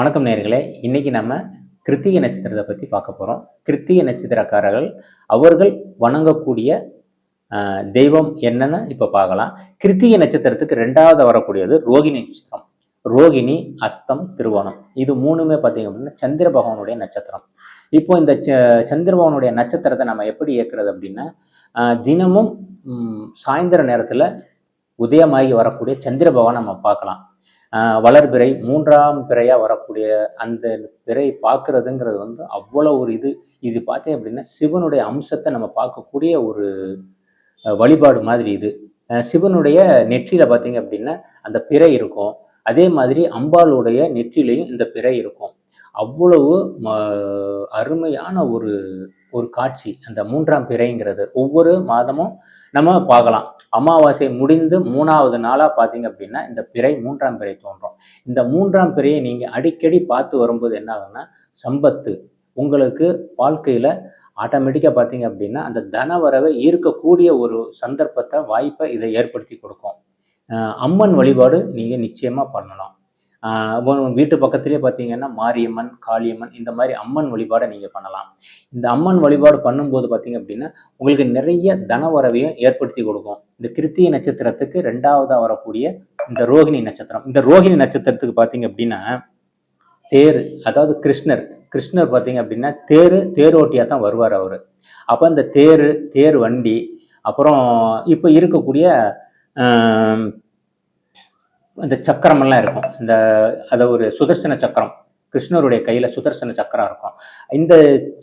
வணக்கம் நேர்களே இன்றைக்கி நம்ம கிருத்திகை நட்சத்திரத்தை பற்றி பார்க்க போகிறோம் கிருத்திகை நட்சத்திரக்காரர்கள் அவர்கள் வணங்கக்கூடிய தெய்வம் என்னன்னு இப்போ பார்க்கலாம். கிருத்திகை நட்சத்திரத்துக்கு ரெண்டாவது வரக்கூடியது ரோகிணி நட்சத்திரம். ரோகிணி அஸ்தம் திருவோணம். இது மூணுமே பார்த்தீங்க அப்படின்னா சந்திர பகவானுடைய நட்சத்திரம். இப்போ இந்த ச- சந்திர பகவானுடைய நட்சத்திரத்தை நம்ம எப்படி இயக்குறது அப்படின்னா தினமும் சாயந்தர நேரத்தில் உதயமாகி வரக்கூடிய சந்திர பகவான் நம்ம பார்க்கலாம். வளர்பிறை மூன்றாம் பிறையா வரக்கூடிய அந்த பிறை பார்க்கறதுங்கிறது வந்து அவ்வளோ ஒரு இது. இது பார்த்தீங்க அப்படின்னா சிவனுடைய அம்சத்தை நம்ம பார்க்கக்கூடிய ஒரு வழிபாடு மாதிரி இது. சிவனுடைய நெற்றியில பார்த்தீங்க அப்படின்னா அந்த பிறை இருக்கும். அதே மாதிரி அம்பாளுடைய நெற்றிலையும் இந்த பிறை இருக்கும். அவ்வளவு ம- அருமையான ஒரு ஒரு காட்சி அந்த மூன்றாம் பிறைங்கிறது. ஒவ்வொரு மாதமும் நம்ம பார்க்கலாம். அமாவாசை முடிந்து மூணாவது நாளாக பார்த்தீங்க அப்படின்னா இந்த பிறை மூன்றாம் பிறை தோன்றும். இந்த மூன்றாம் பிறையை நீங்கள் அடிக்கடி பார்த்து வரும்போது என்ன ஆகும்னா சம்பத்து. உங்களுக்கு வாழ்க்கையில் ஆட்டோமேட்டிக்காக பார்த்தீங்க அப்படின்னா அந்த தனவரவை ஈர்க்கக்கூடிய ஒரு சந்தர்ப்பத்தை வாய்ப்பை இதை ஏற்படுத்தி கொடுக்கும். அம்மன் வழிபாடு நீங்கள் நிச்சயமாக பண்ணணும். வீட்டு பக்கத்துலேயே பார்த்தீங்கன்னா மாரியம்மன் காளியம்மன் இந்த மாதிரி அம்மன் வழிபாடை நீங்கள் பண்ணலாம். இந்த அம்மன் வழிபாடு பண்ணும்போது பார்த்தீங்க அப்படின்னா உங்களுக்கு நிறைய தனவரவையும் ஏற்படுத்தி கொடுக்கும். இந்த கிருத்திய நட்சத்திரத்துக்கு ரெண்டாவதாக வரக்கூடிய இந்த ரோகிணி நட்சத்திரம். இந்த ரோகிணி நட்சத்திரத்துக்கு பார்த்தீங்க அப்படின்னா தேர் அதாவது கிருஷ்ணர். கிருஷ்ணர் பார்த்தீங்க அப்படின்னா தேர் தேரோட்டியாக தான் வருவார் அவர். அப்போ இந்த தேர் தேர் வண்டி அப்புறம் இப்போ இருக்கக்கூடிய இந்த சக்கரமெல்லாம் இருக்கும். இந்த அதை ஒரு சுதர்சன சக்கரம். கிருஷ்ணருடைய கையில் சுதர்சன சக்கரம் இருக்கும். இந்த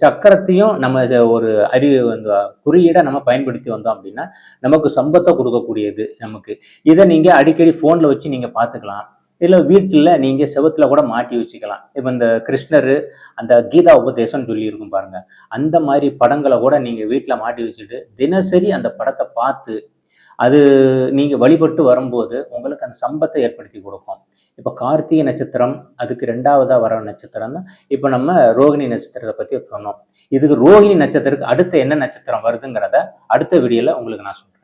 சக்கரத்தையும் நம்ம ஒரு அறி அந்த குறியீடை நம்ம பயன்படுத்தி வந்தோம் அப்படின்னா நமக்கு சம்பத்தை கொடுக்கக்கூடியது நமக்கு. இதை நீங்கள் அடிக்கடி ஃபோனில் வச்சு நீங்கள் பார்த்துக்கலாம். இல்லை வீட்டில் நீங்கள் செவத்தில் கூட மாட்டி வச்சுக்கலாம். இப்போ இந்த கிருஷ்ணர் அந்த கீதா உபதேசம் சொல்லியிருக்கும் பாருங்கள் அந்த மாதிரி படங்களை கூட நீங்கள் வீட்டில் மாட்டி வச்சுட்டு தினசரி அந்த படத்தை பார்த்து அது நீங்கள் வழிபட்டு வரும்போது உங்களுக்கு அந்த சம்பத்தை ஏற்படுத்தி கொடுக்கும். இப்போ கார்த்திகை நட்சத்திரம் அதுக்கு ரெண்டாவதாக வர நட்சத்திரம் தான். இப்போ நம்ம ரோகிணி நட்சத்திரத்தை பற்றி சொன்னோம் இதுக்கு ரோகிணி நட்சத்திரத்துக்கு அடுத்து என்ன நட்சத்திரம் வருதுங்கிறத அடுத்த வீடியோவில் உங்களுக்கு நான் சொல்கிறேன்